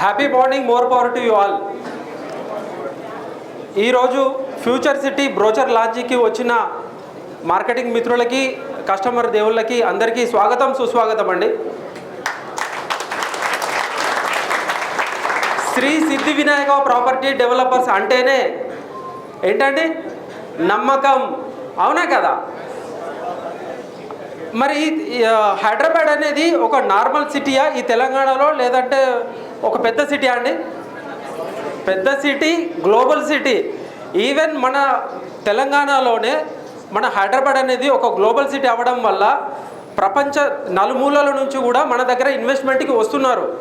Happy morning more power to you all ఈరోజు future city brochure లాంచీకి వచ్చిన marketing మిత్రులకి కస్టమర్ దేవుళ్ళకి అందరికీ స్వాగతం సుస్వాగతం అండి. శ్రీ సిద్ధి వినాయక ప్రాపర్టీ డెవలపర్స్ అంటేనే ఏంటండి? నమ్మకం. అవునా కదా? మరి హైదరాబాద్ అనేది ఒక నార్మల్ సిటీయా ఈ తెలంగాణలో లేదంటే ఒక పెద్ద సిటీ అండి? పెద్ద సిటీ గ్లోబల్ సిటీ ఈవెన్ మన తెలంగాణలోనే మన హైదరాబాద్ అనేది ఒక గ్లోబల్ సిటీ అవ్వడం వల్ల ప్రపంచ నలుమూలల నుంచి కూడా మన దగ్గర ఇన్వెస్ట్మెంట్కి వస్తున్నారు.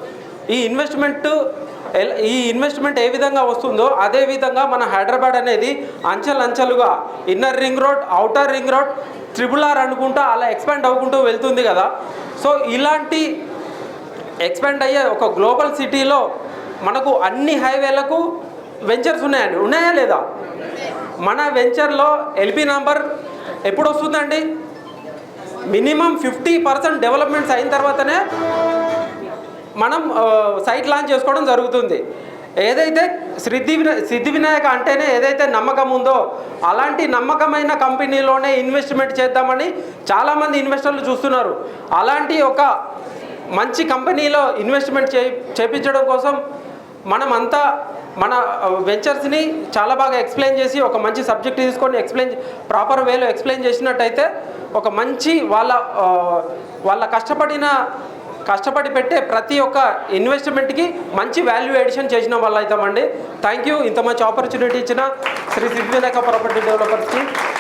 ఈ ఇన్వెస్ట్మెంట్ ఎల్- ఈ ఇన్వెస్ట్మెంట్ ఏ విధంగా వస్తుందో అదే విధంగా మన హైదరాబాద్ అనేది అంచెలంచెలుగా inner ring road outer ring road triple R అనుకుంటా అలా ఎక్స్పాండ్ అవ్వుకుంటూ వెళ్తుంది కదా. సో ఇలాంటి ఎక్స్పాండ్ అయ్యే ఒక గ్లోబల్ సిటీలో మనకు అన్ని హైవేలకు వెంచర్స్ ఉన్నాయండి. ఉన్నాయా లేదా? మన వెంచర్లో ఎల్పి నంబర్ ఎప్పుడు వస్తుందండి? మినిమం ఫిఫ్టీ పర్సెంట్ డెవలప్మెంట్స్ అయిన తర్వాతనే మనం సైట్ లాంచ్ చేసుకోవడం జరుగుతుంది. ఏదైతే సిద్ధి సిద్ధి వినాయక అంటేనే ఏదైతే నమ్మకం ఉందో అలాంటి నమ్మకమైన కంపెనీలోనే ఇన్వెస్ట్మెంట్ చేద్దామని చాలామంది ఇన్వెస్టర్లు చూస్తున్నారు. అలాంటి ఒక మంచి కంపెనీలో ఇన్వెస్ట్మెంట్ చే చేపించడం కోసం మనం అంతా మన వెంచర్స్ని చాలా బాగా ఎక్స్ప్లెయిన్ చేసి ఒక మంచి సబ్జెక్ట్ తీసుకొని ఎక్స్ప్లెయిన్ ప్రాపర్ వేలో ఎక్స్ప్లెయిన్ చేసినట్టయితే ఒక మంచి వాళ్ళ వాళ్ళ కష్టపడిన కష్టపడి పెట్టే ప్రతి ఒక్క ఇన్వెస్ట్మెంట్కి మంచి వాల్యూ ఎడిషన్ చేసిన వాళ్ళు అవుతామండి థ్యాంక్ యూ. ఇంత మంచి ఆపర్చునిటీ ఇచ్చిన శ్రీ సిద్ధిలేఖ ప్రాపర్టీ డెవలపర్స్కి.